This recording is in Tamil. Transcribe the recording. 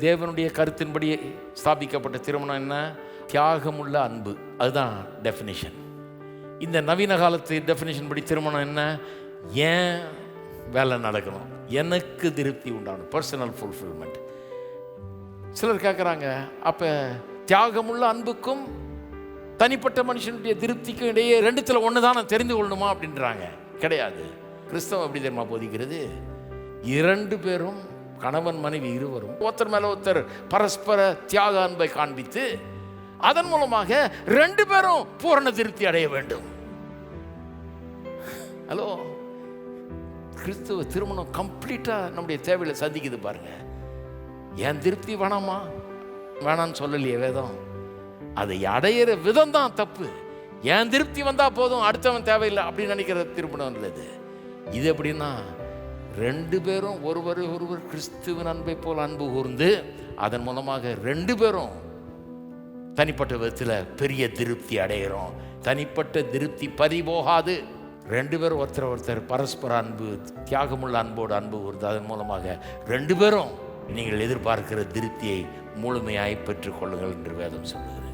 தேவனுடைய கருத்தின்படி ஸ்தாபிக்கப்பட்ட திருமணம் என்ன? தியாகமுள்ள அன்பு. அதுதான் டெஃபினிஷன் இந்த நவீன காலத்து டெஃபினிஷன் படி திருமணம் என்ன? ஏன் வேலை நடக்கணும்? எனக்கு திருப்தி உண்டான பர்சனல் ஃபுல்ஃபில்மெண்ட் சிலர் கேட்குறாங்க அப்போ தியாகமுள்ள அன்புக்கும் தனிப்பட்ட மனுஷனுடைய திருப்திக்கும் இடையே ரெண்டுத்தில் ஒன்று தான் நான் தெரிந்து கொள்ளணுமா அப்படின்றாங்க. கிடையாது. கிறிஸ்தவம் எப்படி தெரியுமா போதிக்கிறது? இரண்டு பேரும் கணவன் மனைவி இருவரும் ஒருத்தர் மேல ஒருத்தர் பரஸ்பர தியாக அன்பை காண்பித்து அதன் மூலமாக ரெண்டு பேரும் பூரண திருப்தி அடைய வேண்டும். ஹலோ கிறிஸ்துவ திருமணம் கம்ப்ளீட்டா நம்முடைய தேவையில சந்திக்குது பாருங்க. என் திருப்தி வேணாமா? வேணான்னு சொல்லலையே வேதம். அதை அடையிற விதம் தான் தப்பு. என் திருப்தி வந்தா போதும் அடுத்தவன் தேவையில்லை அப்படின்னு நினைக்கிற திருமணம் இல்லை இது. இது எப்படின்னா ரெண்டு பேரும் ஒருவர் ஒருவர் கிறிஸ்துவின் அன்பை போல் அன்பு கூர்ந்து அதன் மூலமாக ரெண்டு பேரும் தனிப்பட்ட விதத்தில் பெரிய திருப்தி அடைகிறோம் தனிப்பட்ட திருப்தி பறிபோகாது ரெண்டு பேரும் ஒருத்தர் ஒருத்தர் பரஸ்பர அன்பு தியாகமுள்ள அன்போடு அன்பு கூர்ந்து அதன் மூலமாக ரெண்டு பேரும் நீங்கள் எதிர்பார்க்கிற திருப்தியை முழுமையாய் பெற்றுக்கொள்ளுங்கள் என்று வேதம் சொல்லுகிறது.